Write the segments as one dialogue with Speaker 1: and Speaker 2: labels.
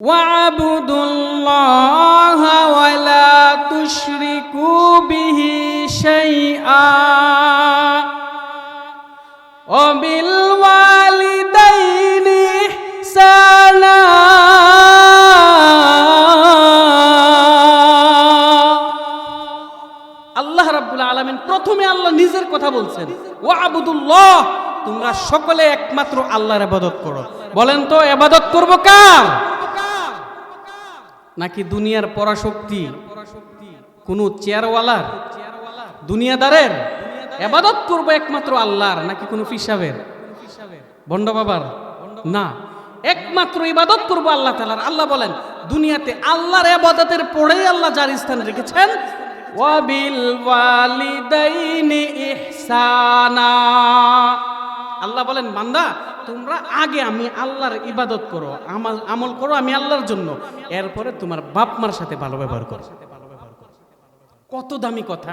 Speaker 1: واعبدوا الله ولا تشركوا به شيئا وبالوالدين إحسانا আল্লাহ রাব্বুল আলামিন প্রথমে আল্লাহ নিজের কথা বলছেন ও আবুদুল্লাহ তোমরা সকলে একমাত্র আল্লাহর ইবাদত করো বলেন তো ইবাদত করব কার নাকি দুনিয়ার পরাশক্তি? কোন চেয়ারওয়ালার? দুনিয়াদারের? এবাদত করব একমাত্র আল্লাহর, নাকি কোনো ফিসাবের বন্ড বাবার? না। একমাত্র ইবাদত করব আল্লাহ তালার আল্লাহ বলেন, দুনিয়াতে আল্লাহর এবাদতের পরেই আল্লাহ যার স্থান রেখেছেন। ওয়াবিল আল্লাহ বলেন, বান্দা তোমরা আগে আমি আল্লাহর ইবাদত করো আমল করো আমি আল্লাহর জন্য। এরপরে তোমার বাপ মার সাথে ভালো ব্যবহার করো। কত দামি কথা।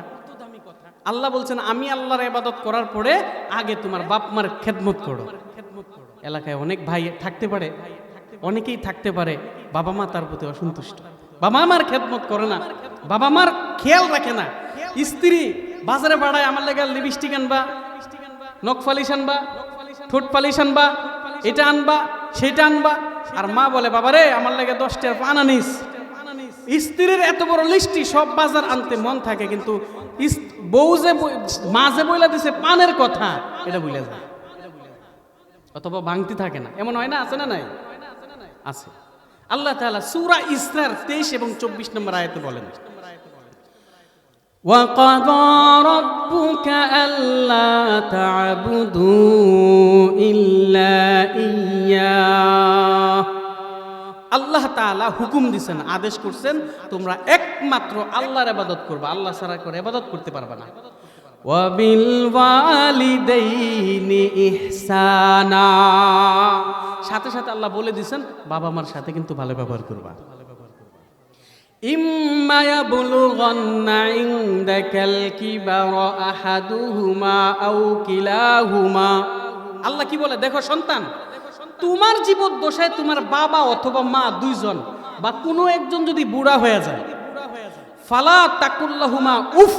Speaker 1: আল্লাহ বলছেন, আমি আল্লাহর ইবাদত করার পরে আগে তোমার বাপ মার খেদমত করো। এলাকায় অনেক ভাই থাকতে পারে, অনেকেই থাকতে পারে, বাবা মা তার প্রতি অসন্তুষ্ট। বাবা মার খেদমত করে না, বাবা মার খেয়াল রাখে না। স্ত্রী বাজারে বাড়ায়, আমার লেগে লিপস্টিক আনবা পালিশ আনবা ঠোঁট পালিশ আনবা, এটা আনবা, সেটা আনবা। আর মা বলে বাবা রে আমার লাগে দশটার পান আনিস। স্ত্রীর এত বড় লিস্টি সব বাজার আনতে মন থাকে, কিন্তু বউ যে মা যে বইলা দিছে, পানের কথা, এটা বুঝলে যায়। অথবা ভাঙতি থাকে না। এমন হয় না? আছে না নাই? আছে। আল্লাহ তাআলা সূরা ইসরার 23 এবং 24 নম্বর আয়াতে বলেন। وقضى ربك ألا تعبدوا إلا إياه আল্লাহ তাআলা হুকুম দিছেন আদেশ করছেন তোমরা একমাত্র আল্লাহর ইবাদত করবে আল্লাহ ছাড়া করে ইবাদত করতে পারবে না ওয়াবিল ওয়ালিদাইনি ইহসানা সাথে সাথে আল্লাহ বলে দিছেন বাবা মার সাথে কিন্তু ভালো ব্যবহার করবা إما يبلغن عندك الكبر أحدهما أو كلاهما আল্লাহ কি বলে দেখো সন্তান তোমার জীবন দশায় তোমার বাবা অথবা মা দুইজন বা কোনো একজন যদি বুড়া হয়ে যায় ফালা তাকুল্লাহুমা উফ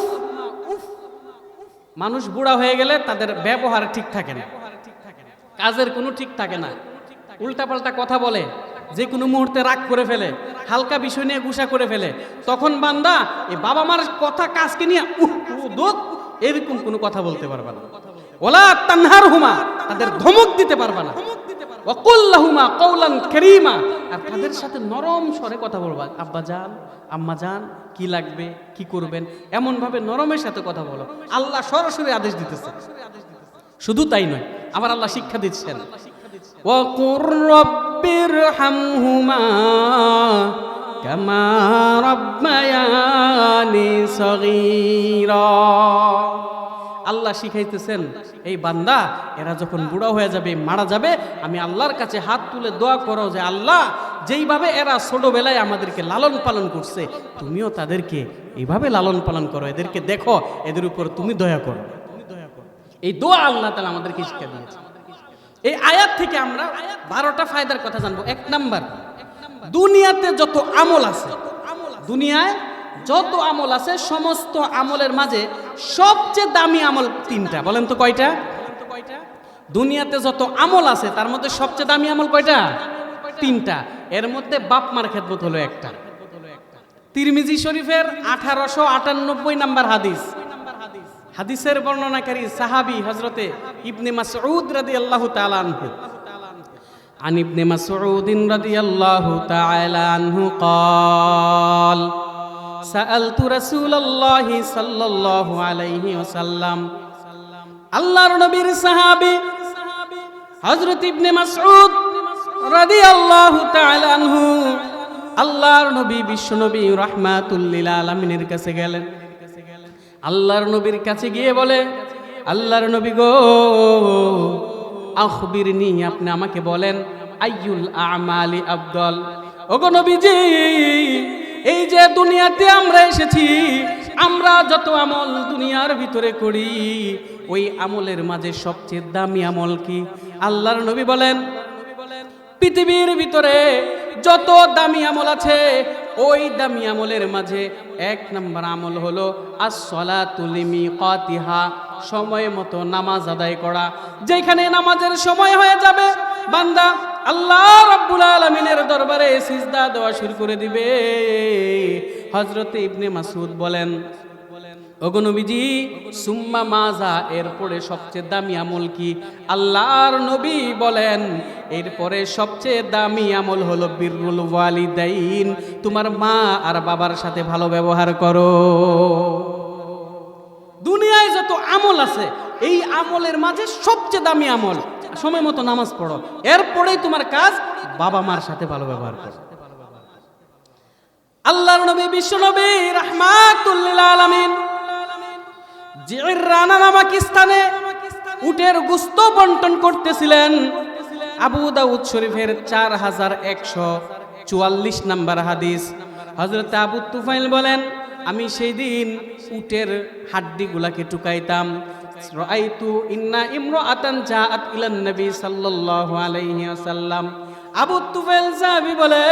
Speaker 1: মানুষ বুড়া হয়ে গেলে তাদের ব্যবহার ঠিক থাকে না কাজের কোনো ঠিক থাকে না উল্টাপাল্টা কথা বলে যে কোনো মুহূর্তে রাগ করে ফেলে, হালকা বিষয় নিয়ে গুসা করে ফেলে, তখন বান্দা এই বাবা মার কথা কাজকে নিয়ে উহ দোক এরকম কোনো কথা বলতে পারবা না। ওলা তানহার হুমা তাদের ধমক দিতে পারবা না। ওকুল্লাহুমা কৌলান কেরিমা, আর তাদের সাথে নরম স্বরে কথা বলবা, আব্বা যান, আম্মা যান, কি লাগবে, কি করবেন, এমনভাবে নরমের সাথে কথা বলো। আল্লাহ সরাসরি আদেশ দিতেছে। শুধু তাই নয়, আবার আল্লাহ শিক্ষা দিচ্ছেন। ওকুর রব رب ارحمهما كما ربياني صغيرا আল্লাহ শিখাইতেছেন এই বান্দা এরা যখন বুড়া হয়ে যাবে মারা যাবে আমি আল্লাহর কাছে হাত তুলে দোয়া করো যে আল্লাহ যেইভাবে এরা ছোটবেলায় আমাদেরকে লালন পালন করছে তুমিও তাদেরকে এইভাবে লালন পালন করো এদেরকে দেখো এদের উপর তুমি দয়া করো এই দোয়া আল্লাহ তালা আমাদেরকে শিক্ষা দিয়েছে এই আয়াত থেকে আমরা বারোটা ফায়দার কথা জানব। এক নাম্বার, দুনিয়াতে যত আমল আছে, দুনিয়ায় যত আমল আছে, সমস্ত আমলের মাঝে সবচেয়ে দামি আমল তিনটা। বলেন তো কয়টা? দুনিয়াতে যত আমল আছে, তার মধ্যে সবচেয়ে দামি আমল কয়টা? তিনটা। এর মধ্যে বাপ মার খেদমত হলো একটা। তিরমিজি শরীফের আঠারোশো আটানব্বই নাম্বার হাদিস। হাদিসের বর্ণনাকারী সাহাবি হজরতে ইবনে মাসউদ রাদিয়াল্লাহু তাআলা আনহু عن ابن مسعود رضي الله تعالى عنه قال سألت رسول الله صلى الله عليه وسلم আল্লাহর নবীর সাহাবী হযরত ইবনে মাসউদ রাদিয়াল্লাহু তাআলা আনহু আল্লাহর নবী বিশ্ব নবী রাহমাতুল লিল আলামিনের কাছে গেলেন আল্লাহর নবীর কাছে গিয়ে বলে, আল্লাহর নবী গো, আখবিরনি, আপনি আমাকে বলেন, আইয়ুল আমালি আফদল? ওগো নবীজি, এই যে দুনিয়াতে আমরা এসেছি, আমরা যত আমল দুনিয়ার ভিতরে করি, ওই আমলের মাঝে সবচেয়ে দামি আমল কি? আল্লাহর নবী বলেন, পৃথিবীর ভিতরে যত দামি আমল আছে ওই দামি আমলের মাঝে এক নম্বর আমল হলো আসলা তুলিমি কতিহা সময় মতো নামাজ আদায় করা, যেখানে নামাজের সময় হয়ে যাবে। বান্দা, আল্লাহ রব্বুল আলমিনের দরবারে সিজদা দেওয়া শুরু করে দিবে। হযরতে ইবনে মাসুদ বলেন অগনবীজি সুম্মা মাজা, এরপরে সবচেয়ে দামি আমল কি? আল্লাহর নবী বলেন, এরপরে সবচেয়ে দামি আমল হলো বিরুল ওয়ালিদাইন, তোমার মা আর বাবার সাথে ভালো ব্যবহার করো। দুনিয়ায় যত আমল আছে, এই আমলের মাঝে সবচেয়ে দামি আমল, সময় মতো নামাজ পড়ো, এরপরেই তোমার কাজ বাবা মার সাথে ভালো ব্যবহার করো। আল্লাহর নবী, বিশ্ব নবী রহমাতুল্লিল আলামিন জিরানা নামক স্থানে উটের গুস্ত বন্টন করতেছিলেন। আবু দাউদ শরীফের চার হাজার একশো চুয়াল্লিশ নাম্বার হাদিস। হজরত আবু তুফাইল বলেন, আমি সেই দিন উটের হাড্ডিগুলাকে টুকাইতাম। রাআইতু ইন্না ইমরাআতান জাআত ইলান নবী সাল্লাল্লাহু আলাইহি ওয়াসাল্লাম। আবু তুফেল সাহাবি বলে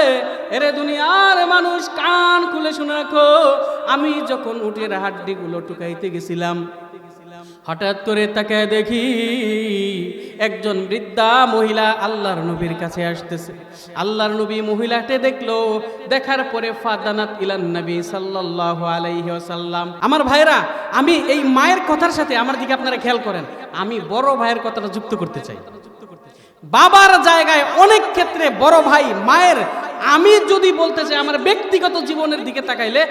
Speaker 1: এরে দুনিয়ার মানুষ কান খুলে শুনে রাখো, আমি যখন উটের হাড্ডিগুলো টুকাইতে গেছিলাম, হঠাৎ করে তাকে দেখি একজন বৃদ্ধা মহিলা আল্লাহর নবীর কাছে আসতেছে। আল্লাহর নবী মহিলাকে দেখল, দেখার পরে ফাদানাত ইলান নবী সাল্লাল্লাহু আলাইহি ওয়াসাল্লাম, আমার ভাইরা আমি এই মায়ের কথার সাথে আমার দিকে আপনারা খেয়াল করেন, আমি বড় ভাইয়ের কথাটা যুক্ত করতে চাই। বাবার জায়গায় অনেক ক্ষেত্রে বড় ভাই মায়ের আমি যদি বলতে চাই, আমার ব্যক্তিগত জীবনের দিকে তাকাইলে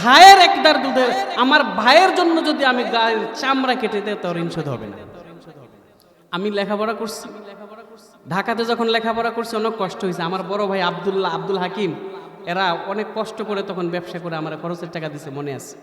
Speaker 1: ভাইয়ের একদার দুধের আমার ভাইয়ের জন্য যদি আমি গায়ের চামড়া কেটে দেয় তোর শোধ হবে না। আমি লেখাপড়া করছি। ঢাকাতে যখন লেখাপড়া করছি, অনেক কষ্ট হয়েছে। আমার বড় ভাই আবদুল্লাহ, আব্দুল হাকিম, এরা অনেক কষ্ট করে তখন ব্যবসা করে, আমার খরচের টাকা দিছে, মনে আছে?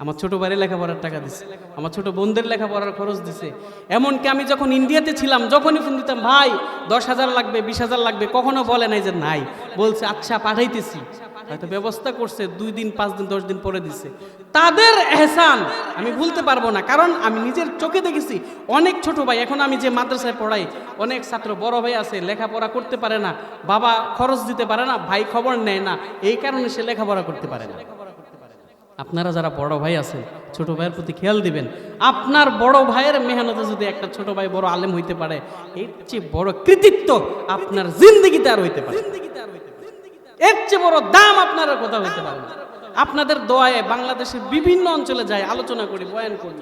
Speaker 1: আমার ছোট ভাইয়ের লেখাপড়ার টাকা দিছে, আমার ছোট বোনদের লেখাপড়ার খরচ দিছে। এমনকি আমি যখন ইন্ডিয়াতে ছিলাম, যখনই ফোন দিতাম, ভাই, দশ হাজার লাগবে, বিশ হাজার লাগবে। কখনো বলে নাই যে নাই। বলছে আচ্ছা পাঠাইতেছি। হয়তো ব্যবস্থা করছে, দুই দিন, পাঁচ দিন, দশ দিন পরে দিছে। তাদের এহসান আমি ভুলতে পারব না, কারণ আমি নিজের চোখে দেখেছি, অনেক ছোট ভাই, এখন আমি যে মাদ্রাসায় পড়াই, অনেক ছাত্র, বড় ভাই আছে, লেখাপড়া করতে পারে না, বাবা খরচ দিতে পারে না, ভাই খবর নেয় না, এই কারণে সে লেখাপড়া করতে পারে না। আপনারা যারা বড় ভাই আছেন ছোট ভাইয়ের প্রতি খেয়াল দিবেন। আপনার বড় ভাইয়ের মেহনতে যদি একটা ছোট ভাই বড় আলেম হইতে পারে, এর চেয়ে বড় কৃতিত্ব আপনার জিন্দগিতে আর হইতে পারে এর চেয়ে বড় দাম আপনার কোথাও হইতে পারে আপনাদের দোয়ায় বাংলাদেশের বিভিন্ন অঞ্চলে যায় আলোচনা করি, বয়ান করি।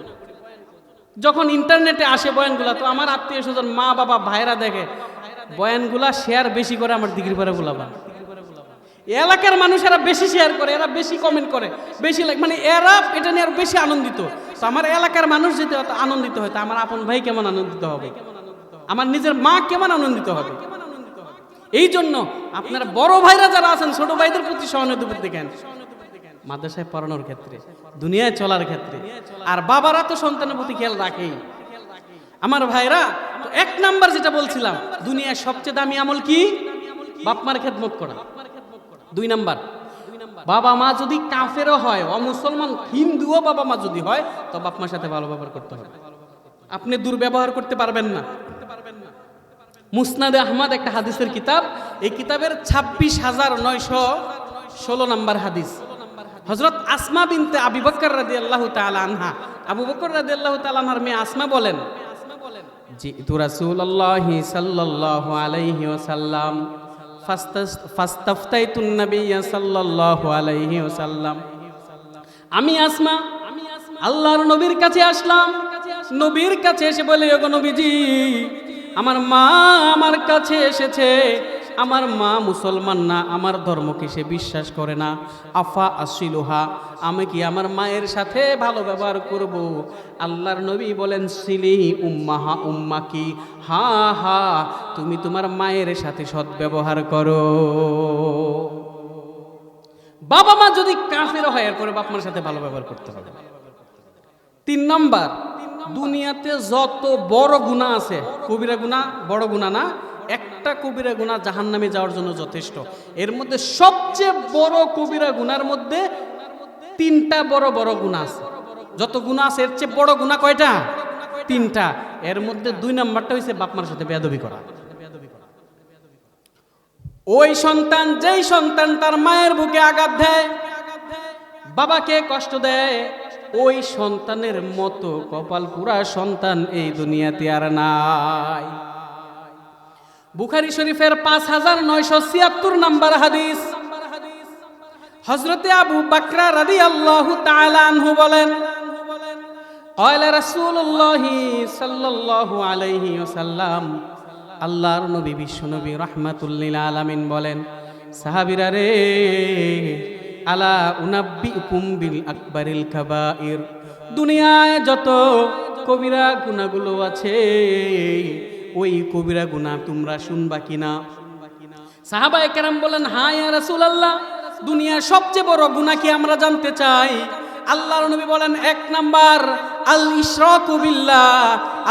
Speaker 1: যখন ইন্টারনেটে আসে বয়ানগুলা, তো আমার আত্মীয় স্বজন মা, বাবা ভাইরা দেখে, বয়ানগুলা শেয়ার বেশি করে আমার দিগির পারে গুলাবা এলাকার মানুষ এরা বেশি শেয়ার করে, এরা বেশি কমেন্ট করে, বেশি লাইক মানে এরা এটা নিয়ে আরও বেশি আনন্দিত। তো আমার এলাকার মানুষ যদি আনন্দিত হয়, তা আমার আপন ভাই কেমন আনন্দিত হবে? আমার নিজের মা কেমন আনন্দিত হবে? এই জন্য আপনার বড় ভাইরা যারা আছেন, ছোট ভাইদের প্রতি সহানুভূতি দেখেন। মাদ্রাসায় পড়ানোর ক্ষেত্রে, দুনিয়ায় চলার ক্ষেত্রে। আর বাবারা তো সন্তানের প্রতি খেয়াল রাখেই। আমার ভাইরা এক নাম্বার যেটা বলছিলাম দুনিয়ার সবচেয়ে দামি আমল কি? বাপমার খেদমত করা। দুই নাম্বার। বাবা মা যদি কাফেরও হয়, অমুসলমান, হিন্দুও বাবা মা যদি হয়, তো বাপ মার সাথে ভালো ব্যবহার করতে হবে। আপনি দুর্ব্যবহার করতে পারবেন না। মুসনাদে আহমদ একটা হাদিসের কিতাব, এই কিতাবের ছাব্বিশ হাজার নয়শো ষোলো নম্বর হাদিস। হজরত আসমা বিনতে আবি বকর রাদি আল্লাহ আনহা। আবু বকর রাদি আল্লাহ আনহার মেয়ে আসমা বলেন আলাইহি ওয়াসাল্লাম ফাস্তাফতাইতুন নাবিয়্যা সাল্লাল্লাহু আলাইহি ওয়াসাল্লাম আমি আসমা, আল্লাহর নবীর কাছে আসলাম। নবীর কাছে এসে বলে নবীজি, আমার মা আমার কাছে এসেছে। আমার মা মুসলমান না, আমার ধর্মকে সে বিশ্বাস করে না? আফা আসিলুহা, আমি কি আমার মায়ের সাথে ভালো ব্যবহার করব? আল্লাহর নবী বলেন, সিলি উম্মাহা উম্মা কি হা হা, তুমি তোমার মায়ের সাথে সৎ ব্যবহার করো। বাবা মা যদি কাফের হয়, এরপরে বাপ মার সাথে ভালো ব্যবহার করতে হবে। তিন নম্বর, দুনিয়াতে যত বড় গুণা আছে, কবিরা গুণা বড় গুণা না একটা কবিরা গুণা জাহান নামে যাওয়ার জন্য যথেষ্ট। এর মধ্যে সবচেয়ে বড় কবিরা গুনার মধ্যে তিনটা বড় বড় গুণা আছে। যত গুণা আছে, এর চেয়ে বড় গুণা কয়টা? তিনটা। এর মধ্যে দুই নাম্বারটা হয়েছে বাপমার সাথে বেয়াদবি করা। ওই সন্তান যেই সন্তান তার মায়ের বুকে আঘাত দেয়, বাবাকে কষ্ট দেয়, ওই সন্তানের মতো কপাল পুরা সন্তান এই দুনিয়াতে আর নাই। বুখারি শরীফের পাঁচ হাজার নয়শো ছিয়াত্তর নাম্বার হাদিস হজরতে আবু বাকরা রাদি আল্লাহ আনহু বলেন قال رسول الله صلى الله عليه وسلم আল্লাহর নবী বিশ্ব নবী রহমাতুল্লিল আলামিন বলেন সাহাবিরা রে আলা উনাব্বি বিল আকবারিল কাবাইর দুনিয়ায় যত কবিরা গুনাহগুলো আছে ওই কবিরা গুনাহ তোমরা শুনবা কিনা? সাহাবা একরাম বলেন হ্যাঁ রসুল আল্লাহ দুনিয়ার সবচেয়ে বড় গুনা কি আমরা জানতে চাই? আল্লাহ নবী বলেন, এক নাম্বার আল বিল্লাহ,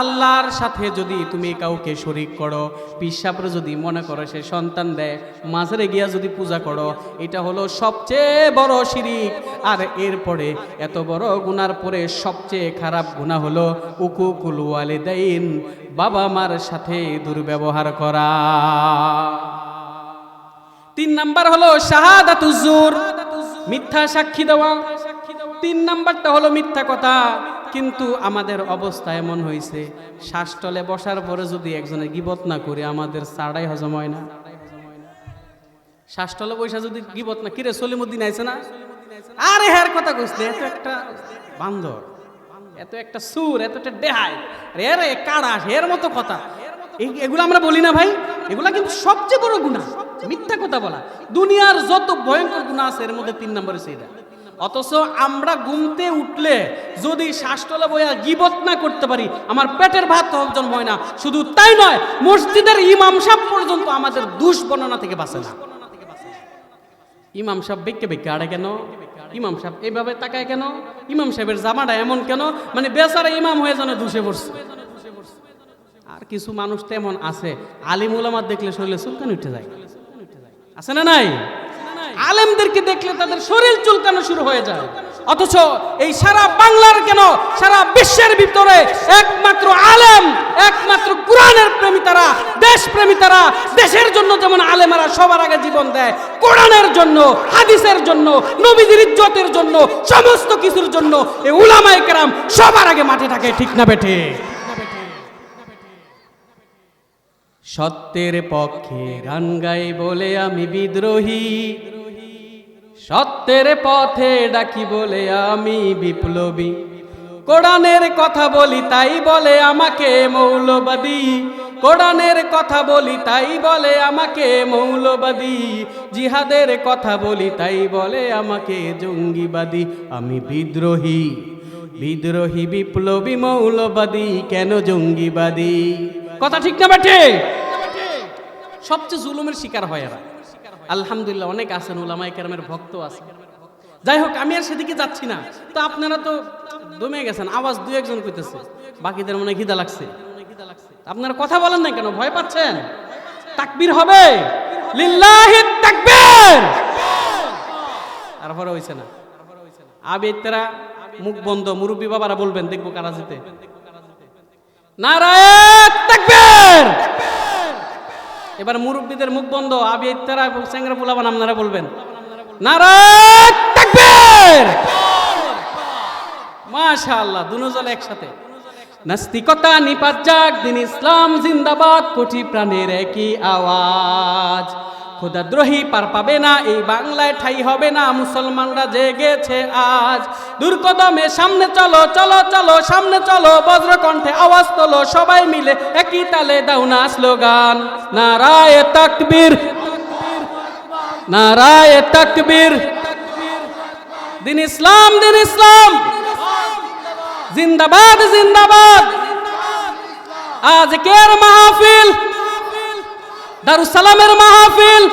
Speaker 1: আল্লাহর সাথে যদি তুমি কাউকে শরিক করো পিসাবরে যদি মনে করো সে সন্তান দেয়, মাঝরে গিয়া যদি পূজা করো, এটা হলো সবচেয়ে বড় শিরিক। আর এরপরে এত বড় গুনার পরে সবচেয়ে খারাপ গুণা হলো উকুকুল ওয়ালিদাইন, বাবা মার সাথে দুর্ব্যবহার করা। তিন নাম্বার হলো শাহাদাতুজুর মিথ্যা সাক্ষী দেওয়া। তিন নাম্বারটা হলো মিথ্যা কথা। কিন্তু আমাদের অবস্থা এমন হয়েছে শ্বাসটলে বসার পরে যদি একজনে গিবত না করে, আমাদের সাড়াই হজম হয় না। শ্বাসটলে বৈশা যদি গিবত না, কিরে সলিমুদ্দিন আইছে না? আরে হ্যার কথা কইছে এত একটা বান্দর, এত একটা সুর, এত একটা দেহাই রে রে কাড়া এর মতো কথা। এগুলো আমরা বলি না ভাই, এগুলা কিন্তু সবচেয়ে বড় গুণা মিথ্যা কথা বলা। দুনিয়ার যত ভয়ঙ্কর গুণা আছে, এর মধ্যে তিন নম্বরে সেইটা। অথচ আমরা ঘুমতে উঠলে যদি শ্বাসতলা বইয়া গিবত না করতে পারি, আমার পেটের ভাত হজম হয় না। শুধু তাই নয়, মসজিদের ইমাম সাহেব পর্যন্ত আমাদের দুষ বর্ণনা থেকে বাঁচে না। ইমাম সাহেব বেঁকে বেঁকে আড়ে কেন? ইমাম সাহেব এইভাবে তাকায় কেন? ইমাম সাহেবের জামাটা এমন কেন? মানে বেচারা ইমাম হয়ে যেন দুষে পড়ছে। আর কিছু মানুষ তেমন আছে আলিম উলামার দেখলে শরীরে চুলকানি উঠে যায়। আছে না নাই? আলেমদেরকে দেখলে তাদের শরীর চুলকানো শুরু হয়ে যায়। অথচ এই সারা বাংলার কেন? সারা বিশ্বের ভিতরে একমাত্র আলেম, একমাত্র কোরআনের প্রেমী তারা দেশ প্রেমী তারা, দেশের জন্য যেমন আলেমারা সবার আগে জীবন দেয়, কোরআনের জন্য, হাদিসের জন্য, নবীদের ইজ্জতের জন্য, সমস্ত কিছুর জন্য এই উলামায়ে কেরাম সবার আগে মাঠে থাকে ঠিক না বেঠে। সত্যের পক্ষে গান গাই বলে আমি বিদ্রোহী। সত্যের পথে ডাকি বলে আমি বিপ্লবী। কোরআনের কথা বলি, তাই বলে আমাকে মৌলবাদী। কোরআনের কথা বলি, তাই বলে আমাকে মৌলবাদী। জিহাদের কথা বলি, তাই বলে আমাকে জঙ্গিবাদী। আমি বিদ্রোহী বিদ্রোহী, বিপ্লবী, মৌলবাদী, কেন জঙ্গিবাদী? কথা ঠিক না বাটে সবচেয়ে জুলুমের শিকার হয় এরা। আলহামদুলিল্লাহ, অনেক আছেন ওলামাই কেরামের ভক্ত আছে। যাই হোক আমি আর সেদিকে যাচ্ছি না। তো আপনারা তো দমে গেছেন, আওয়াজ দু একজন কইতেছে। বাকিদের মনে খিদা লাগছে। আপনারা কথা বলেন না কেন? ভয় পাচ্ছেন? তাকবীর হবে? লিল্লাহি তাকবীর! তারপরে হইছে না। আবেতারা মুখ বন্ধ, মুরব্বী বাবারা বলবেন, দেখব কারা জিতে। নারায়ণ তাকবীর! এবার মুরব্বীদের মুখ বন্ধ আবি ইত্তারা এবং স্যাংরা পোলাবান আপনারা বলবেন। তাকবীর! মাশাআল্লাহ দুজন একসাথে। নাস্তিকতা নিপাত যাক, দিন ইসলাম জিন্দাবাদ, কোটি প্রাণের একই আওয়াজ। খোদাদ্রোহী পার পাবে না, এই বাংলায় ঠাই হবে না, মুসলমানরা জেগেছে আজ। দুর্কদমে সামনে চলো চলো চলো, সামনে চলো, বজ্রকণ্ঠে আওয়াজ তোলো, সবাই মিলে একই তালে দাও না স্লোগান। নারায় তাকবীর নারায় তাকবীর। দিন ইসলাম দিন ইসলাম। জিন্দাবাদ জিন্দাবাদ। আজকের মাহফিল দারুসালামের মাহফিল।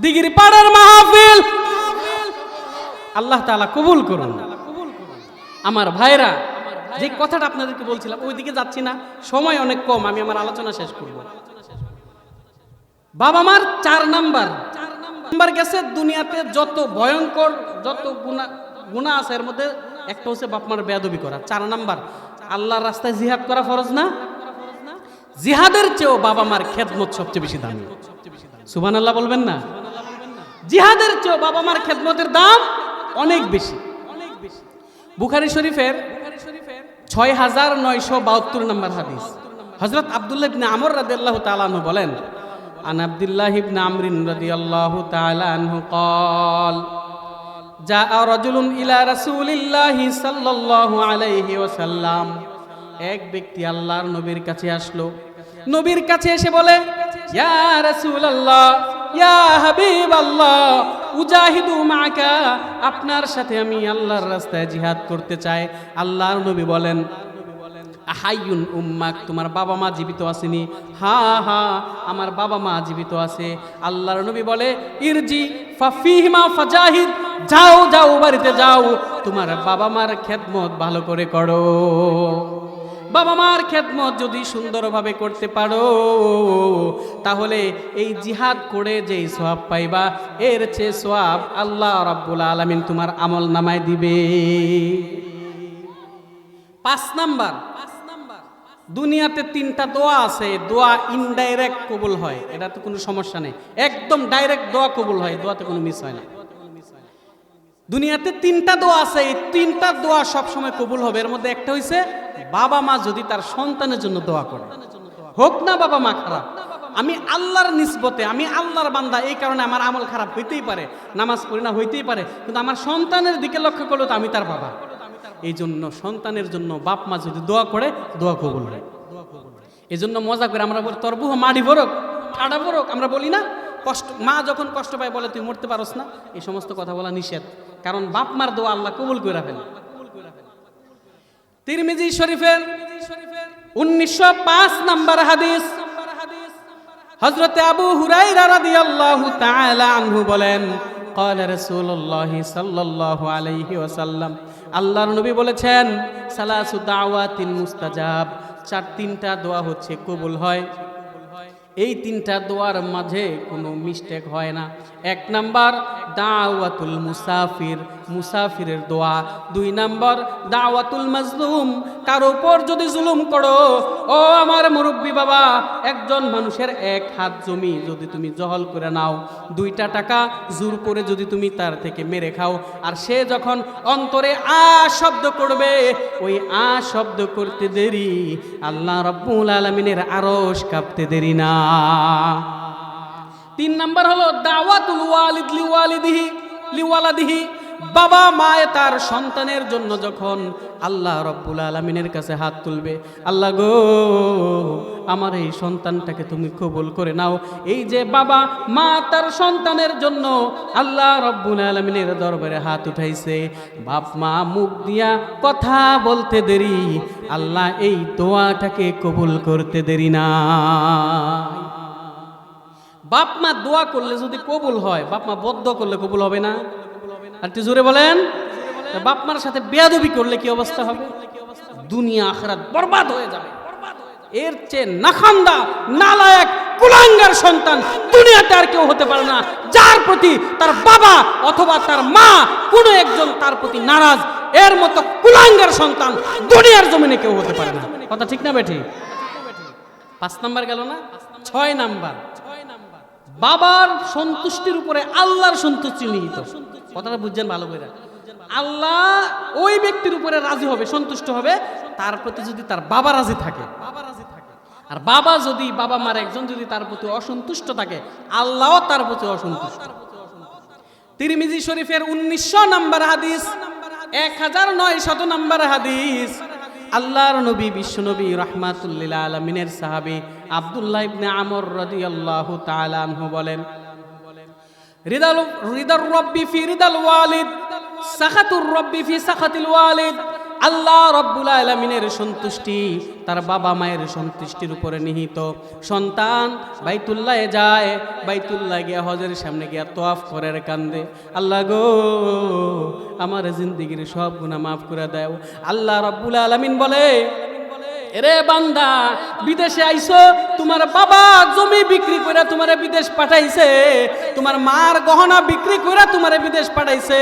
Speaker 1: দিগির পাড়ার মাহফিল। আল্লাহ তাআলা কবুল করুন। আমার ভাইরা যে কথাটা আপনাদেরকে বলছিলাম, ওইদিকে যাচ্ছি না। সময় অনেক কম, আমি আমার আলোচনা শেষ করব। বাবা মার চার নাম্বার। নাম্বার গেছে, দুনিয়াতে যত ভয়ঙ্কর, যত গুণা গুণা আছে, এর মধ্যে একটা হচ্ছে বাপ মার বেয়াদবি করা। চার নাম্বার, আল্লাহর রাস্তায় জিহাদ করা ফরজ না? জিহাদের চেয়েও বাবা মার খেদমত সবচেয়ে বেশি দামি সুবান আল্লাহ বলবেন না জিহাদের চেয়েও বাবা মার খেদমতের দাম অনেক বেশি বুখারি শরীফের ছয় হাজার নয়শো বাহাত্তর নম্বর হাদিস হজরত আবদুল্লাহ ইবনে আমর রাদিয়াল্লাহু তাআলা আনহু বলেন আন আব্দুল্লাহ ইবনে আমরিন রাদিয়াল্লাহু তাআলা আনহু قال جاء رجل إلى رسول الله صلى الله عليه وسلم এক ব্যক্তি আল্লাহর নবীর কাছে আসলো নবীর কাছে এসে বলে, ইয়া ইয়া আপনার সাথে আমি আল্লাহর রাস্তায় জিহাদ করতে চাই। আল্লাহর নবী বলেন হাইয়ুন উম্মাক, তোমার বাবা মা জীবিত আসেনি হা হা, আমার বাবা মা জীবিত আছে। আল্লাহর নবী বলে, ইরজি ফাফিহিমা ফাজাহিদ, যাও যাও, বাড়িতে যাও, তোমার বাবা মার খেদমত ভালো করে করো। বাবা মার খেদমত যদি সুন্দরভাবে করতে পারো, তাহলে এই জিহাদ করে যেই সোয়াব পাইবা, এর চেয়ে সোয়াব আল্লাহ রাব্বুল আলামিন তোমার আমল নামায় দিবে। পাঁচ নাম্বার, দুনিয়াতে তিনটা দোয়া আছে, দোয়া ইনডাইরেক্ট কবুল হয়, এটা তো কোনো সমস্যা নেই, একদম ডাইরেক্ট দোয়া কবুল হয়, দোয়াতে কোনো মিস হয় না। দুনিয়াতে তিনটা দোয়া আছে, এই তিনটা দোয়া সবসময় কবুল হবে, এর মধ্যে একটা হইছে বাবা মা যদি তার সন্তানের জন্য দোয়া করে, হোক না বাবা মা খারাপ, আমি আল্লাহর নিসবতে, আমি আল্লাহর বান্দা, এই কারণে আমার আমল খারাপ হইতেই পারে, নামাজ পড়ি না হইতেই পারে, কিন্তু আমার সন্তানের দিকে লক্ষ্য করলে তো আমি তার বাবা। এই জন্য সন্তানের জন্য বাপ মা যদি দোয়া করে, দোয়া কবুল হয়। এই জন্য মজা করে আমরা বলি, তোর বুহ মাড়ি ভরক, ঠাডা ভরক। আমরা বলি না, কষ্ট, মা যখন কষ্ট পায় বলে, তুই মরতে পারস না। এই সমস্ত কথা বলা নিষেধ। কারণ বাপ মার দোয়া আল্লাহ কবুল করে ফেলে। তিরমিজি শরীফের উনিশশো পাঁচ নাম্বার হাদিস হজরতে আবু হুরাইরা রাদিয়াল্লাহু তাআলা আনহু বলেন قال رسول الله صلى الله عليه وسلم আল্লাহর নবী বলেছেন সালাসু দাওয়াতিন মুস্তাজাব চার তিনটা দোয়া হচ্ছে কবুল হয় এই তিনটা দোয়ার মাঝে কোনো মিস্টেক হয় না এক নাম্বার দাওয়াতুল মুসাফির মুসাফিরের দোয়া। দুই নাম্বার, দাওয়াতুল মাজলুম। কার উপর যদি জুলুম করো, ও আমার মুরব্বী বাবা, একজন মানুষের এক হাত জমি যদি তুমি জহল করে নাও, দুইটা টাকা জোর করে যদি তুমি তার থেকে মেরে খাও, আর সে যখন অন্তরে আ শব্দ করবে, ওই আ শব্দ করতে দেরি। আল্লাহ রব্বুল আলমিনের আরস কাঁপতে দেরি না। তিন নাম্বার হলো, দাওয়াতুল ওয়ালিদ লিওয়ালিদিহি, লিওয়ালাদিহি। বাবা মায়ে তার সন্তানের জন্য যখন আল্লাহ রব্বুল আলমিনের কাছে হাত তুলবে, আল্লাহ গো, আমার এই সন্তানটাকে তুমি কবুল করে নাও। এই যে বাবা মা তার সন্তানের জন্য আল্লাহ রব্বুল আলমিনের দরবারে হাত উঠাইছে, বাপ মা মুখ দিয়া কথা বলতে দেরি, আল্লাহ এই দোয়াটাকে কবুল করতে দেরি না। বাপ মা দোয়া করলে যদি কবুল হয়, বাপ মা বদ্ধ করলে কবুল হবে না। একটু জোরে বলেন। বাপ মার সাথে বেয়াদবি করলে কি অবস্থা হবে? দুনিয়া, আখরাত বরবাদ হয়ে যাবে। এর চেয়ে নাখান্দা, নালায়ক, কুলাঙ্গার সন্তান দুনিয়াতে আর কেউ হতে পারে না। যার প্রতি তার বাবা অথবা তার মা কোনো একজন তার প্রতি নারাজ, এর মতো কুলাঙ্গার সন্তান দুনিয়ার জমিনে কেউ হতে পারে না। কথা ঠিক না বেঠি? পাঁচ নাম্বার গেল না? ছয় নাম্বার। বাবার সন্তুষ্টির উপরে আল্লাহর সন্তুষ্টি নিহিত। কথাটা বুঝছেন ভালো করে আল্লাহ ওই ব্যক্তির উপরে রাজি হবে, সন্তুষ্ট হবে, তার প্রতি যদি তার বাবা রাজি থাকে। আর বাবা যদি বাবা মার একজন যদি তার প্রতি অসন্তুষ্ট থাকে, আল্লাহও তার প্রতি অসন্তুষ্ট। তিরমিজি শরীফের উনিশশো নম্বর হাদিস, এক হাজার নয় শত নম্বর হাদিস। আল্লাহর নবী বিশ্বনবী রহমাতুল্লিল আলমিনের সাহাবি আবদুল্লাহ ইবনে আমর রাদিয়াল্লাহু তাআলা আনহু বলেন আল্লাহ রব্বুল আলমিনের সন্তুষ্টি তার বাবা মায়ের সন্তুষ্টির উপরে নিহিত। সন্তান বাইতুল্লাহে যায়, বাইতুল্লাহ গিয়া হজের সামনে গিয়া তোয়াফ করে কান্দে। আল্লাহ গো, আমার জিন্দিগির সব গুণা মাফ করে দাও। আল্লাহ রব্বুল আলমিন বলে এরে বান্দা, বিদেশে আইছো, তোমার বাবা জমি বিক্রি করে তোমারে বিদেশ পাঠাইছে, তোমার মার গহনা বিক্রি করে তোমারে বিদেশ পাঠাইছে,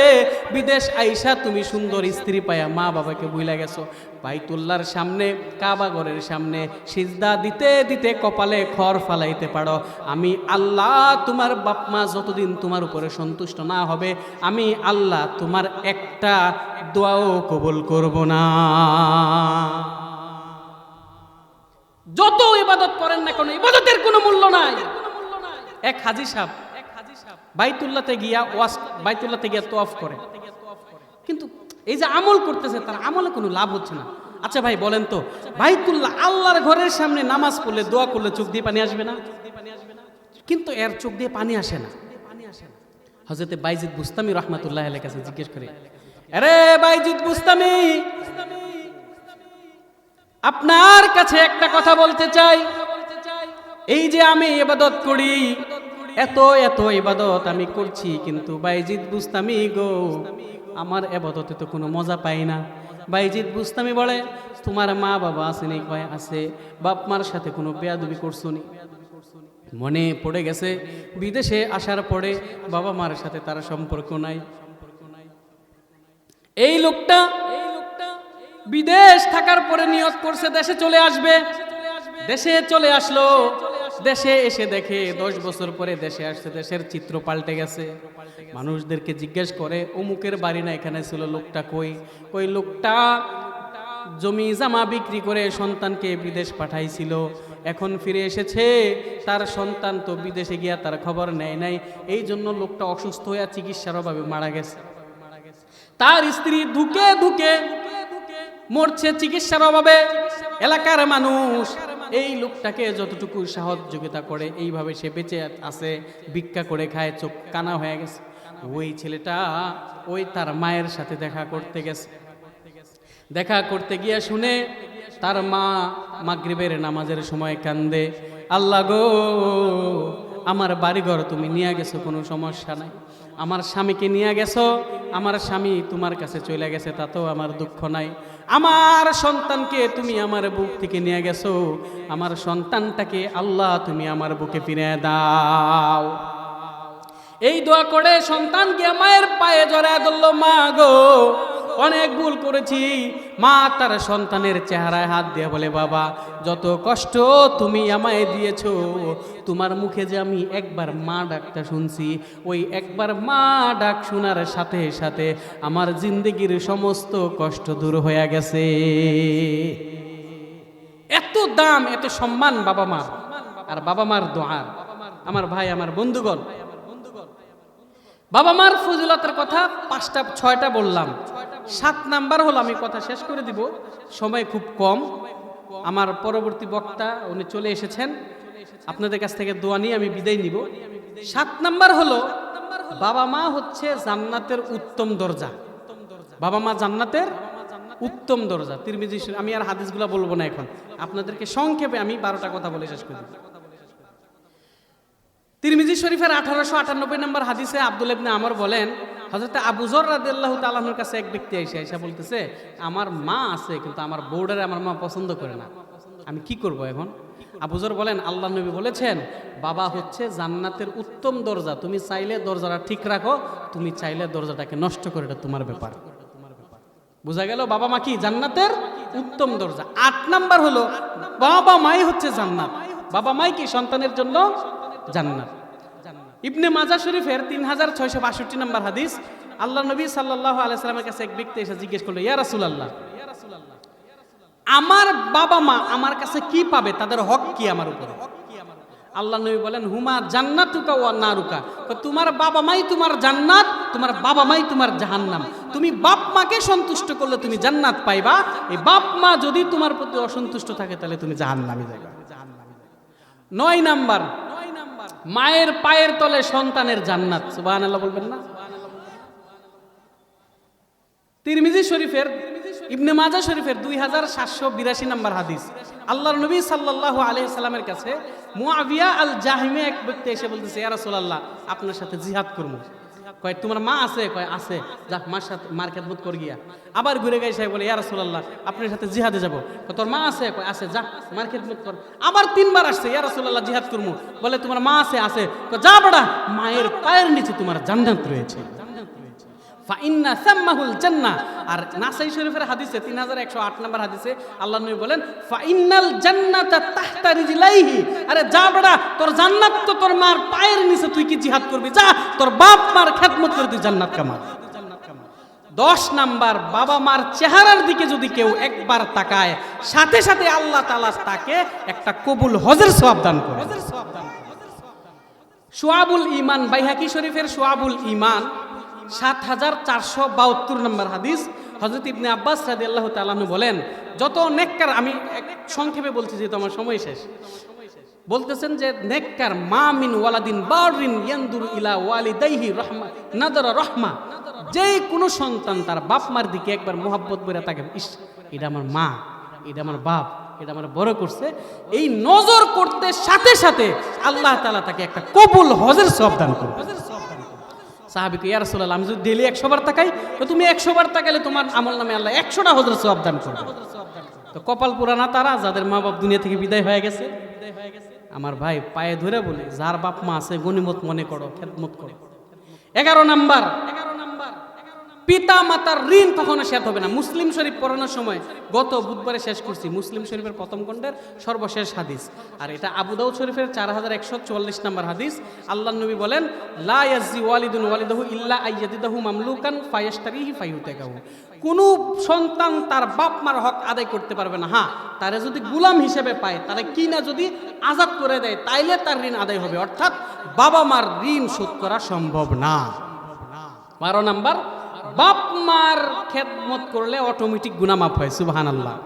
Speaker 1: বিদেশ আইসা তুমি সুন্দর স্ত্রী পায়া মা বাবাকে বুইলা গেছো। বাইতুল্লার সামনে কাবাগরের সামনে সিজদা দিতে দিতে কপালে খড় ফালাইতে পারো। আমি আল্লাহ তোমার বাপ মা যতদিন তোমার উপরে সন্তুষ্ট না হবে, আমি আল্লাহ তোমার একটা দোয়াও কবুল করব না। যত ইবাদত করেন না কোনো, ইবাদতের কোনো মূল্য নাই। এক হাজি সাহেব বাইতুল্লাতে গিয়া ওয়াস বাইতুল্লাতে গিয়া তোয়াফ করে। কিন্তু এই যে আমল করতেছে, তার আমলে কোনো লাভ হচ্ছে না। আচ্ছা ভাই, বলেন তো, বাইতুল্লাহ আল্লাহর ঘরের সামনে নামাজ পড়লে, দোয়া করলে চোখ দিয়ে পানি আসবে না? কিন্তু এর চোখ দিয়ে পানি আসে না। হজরতে বাইজিদ বুস্তামি রহমাতুল্লাহ কাছে জিজ্ঞেস করে, আরে বাইজিদ বুস্তামি আপনার কাছে একটা কথা বলতে চাই। এই যে আমি ইবাদত করি, এত এত ইবাদত আমি করছি, কিন্তু বাইজিদ বুস্তামি গো, আমার এবাদতে তো কোনো মজা পাই না। বাইজিদ বুস্তামি বলে, তোমার মা বাবা আসেনি কয়, আছে। বাপ মার সাথে কোনো বেয়াদবি করছ নি? মনে পড়ে গেছে, বিদেশে আসার পরে বাবা মার সাথে তার সম্পর্ক নাই। এই লোকটা বিদেশ থাকার পরে নিয়ত করছে, দেশে চলে আসবে। দেশে চলে আসলো। দেশে এসে দেখে দশ বছর পরে দেশে আসছে, দেশের চিত্র পাল্টে গেছে। মানুষদেরকে জিজ্ঞেস করে, অমুকের বাড়ি না এখানে ছিল? লোকটা কই? কই, লোকটা জমি জামা বিক্রি করে সন্তানকে বিদেশ পাঠাইছিল। এখন ফিরে এসেছে। তার সন্তান তো বিদেশে গিয়া তার খবর নেয় নাই। এই জন্য লোকটা অসুস্থ হয়ে চিকিৎসার অভাবে মারা গেছে। তার স্ত্রী ধুকে ধুকে মরছে চিকিৎসার অভাবে। এলাকার মানুষ এই লোকটাকে যতটুকু সহযোগিতা করে, এইভাবে সে বেঁচে আছে, ভিক্ষা করে খায়, চোখ কানা হয়ে গেছে। ওই ছেলেটা ওই তার মায়ের সাথে দেখা করতে গেছে। দেখা করতে গিয়ে শুনে তার মা মাগরিবের নামাজের সময় কান্দে। আল্লাহ গো, আমার বাড়িঘর তুমি নিয়ে গেছো, কোনো সমস্যা নাই। আমার স্বামীকে নিয়ে গেছো? আমার স্বামী তোমার কাছে চলে গেছে, তাতেও আমার দুঃখ নাই। আমার সন্তানকে তুমি আমার বুক থেকে নিয়ে গেছো। আমার সন্তানটাকে আল্লাহ তুমি আমার বুকে ফিরে দাও। এই দোয়া করে সন্তানকে মায়ের পায়ে জড়ায় ধরল, মা গো, অনেক ভুল করেছি। মা তার সন্তানের চেহারায় হাত দিয়ে বলে, বাবা, যত কষ্ট তুমি আমায় দিয়েছ তোমার মুখে যে আমি একবার মা ডাকটা শুনছি, ওই একবার মা ডাক শোনার সাথে সাথে আমার জিন্দগির সমস্ত কষ্ট দূর হয়ে গেছে। এত দাম, এত সম্মান বাবা মার, আর বাবা মার দোয়ার আমার ভাই, আমার বন্ধুগণ, বাবা মার ফজিলতের কথা পাঁচটা, ছয়টা বললাম। সাত নাম্বার হলো, আমি কথা শেষ করে দিব। সময় খুব কম। আমার পরবর্তী বক্তা, উনি চলে এসেছেন। আপনাদের কাছ থেকে দোয়া নিয়ে আমি বিদায় নিব। সাত নাম্বার হলো, বাবা মা হচ্ছে জান্নাতের উত্তম দরজা। বাবা মা জান্নাতের উত্তম দরজা। তিরমিজি আমি আর হাদিসগুলো বলব না এখন। আপনাদেরকে সংক্ষেপে আমি বারোটা কথা বলে শেষ করে। তিরমিজি শরীফের আঠারোশো আটানব্বই নম্বর হাদিসে আব্দুল ইবনে আমর বলেন হজরত আবুজর রাদিল্লাহ তালাহর কাছে এক ব্যক্তি এসে এসে বলতেছে, আমার মা আছে, কিন্তু আমার বউডারে আমার মা পছন্দ করে না। আমি কি করব এখন? আবুজর বলেন, আল্লাহ নবী বলেছেন, বাবা হচ্ছে জান্নাতের উত্তম দরজা। তুমি চাইলে দরজাটা ঠিক রাখো, তুমি চাইলে দরজাটাকে নষ্ট করে, এটা তোমার ব্যাপার। বোঝা গেল? বাবা মা কি? জান্নাতের উত্তম দরজা। আট নাম্বার হলো, বাবা মাই হচ্ছে জান্নাত। বাবা মাই কি? সন্তানের জন্য জান্নাত। ইবনে মাজা শরীফের তিন হাজার ছয়শো বাষট্টি নম্বর হাদিস, আল্লাহ নবী সাল্লাহ আলাইসালামের কাছে এক ব্যক্তি এসে জিজ্ঞেস করল, ইয়া রাসুল আল্লাহ আমার বাবা মা আমার কাছে কি পাবে, তাদের হক কি আমার উপরে? আল্লাহ নবী বলেন, হুমা জান্নাতুকা ও নারুকা। তোমার বাবা মাই তোমার জান্নাত, তোমার বাবা মাই তোমার জাহান্নাম। তুমি বাপ মাকে সন্তুষ্ট করলে তুমি জান্নাত পাইবা। এই বাপ মা যদি তোমার প্রতি অসন্তুষ্ট থাকে, তাহলে তুমি জাহান্নামে যাবে নয় নাম্বার, মায়ের পায়ের তলে সন্তানের জান্নাত। সুবহানাল্লাহ বলবেন না? তিরমিজি শরীফের ইবনে মাজা শরীফের দুই হাজার সাতশো বিরাশি নম্বর হাদিস। আল্লাহর নবী সাল্লাল্লাহু আলাইহি সাল্লামের কাছে মুআবিয়া আল জাহিমে এক ব্যক্তি এসে বলতেছে, ইয়া আপনার সাথে জিহাদ করব। কয়, তোমার মা আছে? কয়, আছে। যা মার সাথে মার্কেট খেদমত কর গিয়া। আবার ঘুরে গেছে বলে, ইয়া রাসূলুল্লাহ, আপনার সাথে জিহাদে যাব। তোর মা আছে? কয়, আছে। যা মার্কেট খেদমত কর। আবার তিনবার আসছে, ইয়া জিহাদ করমু বলে, তোমার মা আছে আছে। যা বড়া, মায়ের পায়ের নিচে তোমার জান্নাত রয়েছে। ফাইন্না সাম্মাহুল জান্নাহ। আর নাসাই শরীফের হাদিসে 3108 নম্বর হাদিসে আল্লাহ নবী বলেন ফাইনাল জান্নাতা তাহতা রিজলাইহি। আরে যা বড়া তোর জান্নাত তো তোর মার পায়ের নিচে তুই কি জিহাদ করবি? যা তোর বাপ মার খেদমত করে তুই জান্নাত কামা দশ নাম্বার বাবা মার চেহারার দিকে যদি কেউ একবার তাকায় সাথে সাথে আল্লাহ তাআলা তাকে একটা কবুল হজের সওয়াব দান করে। সোয়াবুল ইমান বাইহাকি শরীফের সোয়াবুল ইমান সাত হাজার চারশো বাহাত্তর নম্বর হাদিস। হজরত ইবনে আব্বাস রাদি আল্লাহ তালানু বলেন, যত নেককার আমি সংক্ষেপে বলছি যেহেতু আমার সময় শেষ। বলতেছেন যে, নেককার মা মিন ওয়ালাদিন বারিন ইয়ান্দুর ইলা ওয়ালিদাইহি রহমা, নাদরা রহমা। যে কোনো সন্তান তার বাপ মার দিকে একবার মোহাব্বত করে তাকে ইস, এটা আমার মা, এটা আমার বাপ, এটা আমার বড় করছে। এই নজর করতে সাথে সাথে আল্লাহ তালা তাকে একটা কবুল হজের সব দান করবে সাহাবিকে ইয়ার সোলাল আমি যদি ডেলি একশো বার তাকাই, তো তুমি একশো বার তাকালে তোমার আমল নামে আল্লাহ একশোটা হজরত সব করবে। তো কপাল পুরানা তারা, যাদের মা বাপ দুনিয়া থেকে বিদায় হয়ে গেছে। আমার ভাই পায়ে ধরে বলে, যার বাপ মা আছে, গণিমত মনে করো, খেদমত করো। এগারো নাম্বার পিতা মাতার ঋণ কখনো শেষ হবে না। মুসলিম শরীফ পড়ানোর সময় গত বুধবারে শেষ করছি। মুসলিম শরীফের প্রথম খণ্ডের সর্বশেষ হাদিস। আর এটা আবু দাউদ শরীফের চার হাজার একশো চুয়াল্লিশ নম্বর হাদিস। আল্লাহ নবী বলেন, লা ইয়াজি ওয়ালিদুন ওয়ালিদাহু ইল্লা আইয়াদিদাহু মামলুকান ফায়াশতারিহি ফায়ুতাকাহু কোন সন্তান তার বাপ মার হক আদায় করতে পারবে না। হ্যাঁ তারে যদি গুলাম হিসেবে পায়, তারা কি না যদি আজাদ করে দেয়, তাইলে তার ঋণ আদায় হবে। অর্থাৎ বাবা মার ঋণ শোধ করা সম্ভব না। বারো নাম্বার বাপ মার খেদমত করলে অটোমেটিক গুনাহ মাফ হয় সুবহান আল্লাহ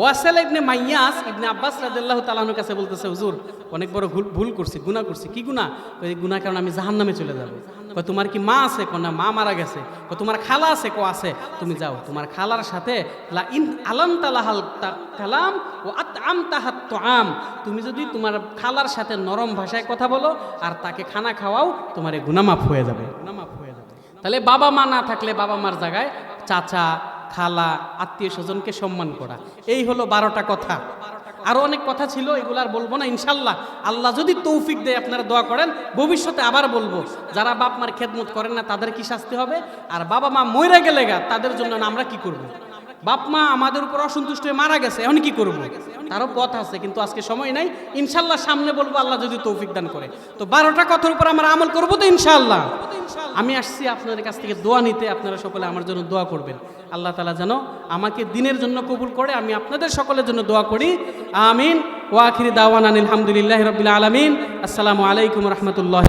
Speaker 1: ওয়াসাল ইবনে মাইয়াস, ইবনে আব্বাস রাদিয়াল্লাহু তাআলার কাছে বলতেছে, হুজুর, অনেক বড় ভুল ভুল করছি গুনা করছি, কি গুনা ওই গুনা কারণে আমি জাহান্নামে চলে যাব। কয়, তোমার কি মা আছে? কোন না, মা মারা গেছে। কয়, তোমার খালা আছে? কো আছে। তুমি যাও, তোমার খালার সাথে, লা ইন আলাম তালাহাল কালাম ও আত আম তাহাত তো আম তুমি যদি তোমার খালার সাথে নরম ভাষায় কথা বলো, আর তাকে খানা খাওয়াও, তোমার এই গুনাহ মাফ হয়ে যাবে গুনাহ মাফ যাবে। তাহলে বাবা মা না থাকলে বাবা মার জায়গায় চাচা, খালা, আত্মীয় স্বজনকে সম্মান করা। এই হলো বারোটা কথা। আরও অনেক কথা ছিল, এগুলো আর বলব না, ইনশাল্লাহ। আল্লাহ যদি তৌফিক দেয়, আপনারা দোয়া করেন। ভবিষ্যতে আবার বলব, যারা বাপ মার খেদমত করেন না, তাদের কি শাস্তি হবে? আর বাবা মা মরে গেলে গা, তাদের জন্য আমরা কি করব। বাপ মা আমাদের উপর অসন্তুষ্ট হয়ে মারা গেছে, এখন কি করব। তারও পথ আছে, কিন্তু আজকে সময় নাই। ইনশাল্লাহ সামনে বলব, আল্লাহ যদি তৌফিক দান করে। তো বারোটা কথার উপর আমরা আমল করব তো ইনশাল্লাহ। আমি আসছি আপনাদের কাছ থেকে দোয়া নিতে, আপনারা সকলে আমার জন্য দোয়া করবেন। আল্লাহ তালা যেন আমাকে দিনের জন্য কবুল করে, আমি আপনাদের সকলের জন্য দোয়া করি। আমিন। ওয়াখির দাওয়ান আলহামদুলিল্লাহ রবিল আলমিন। আসসালামু আলাইকুম রহমতুল্লাহ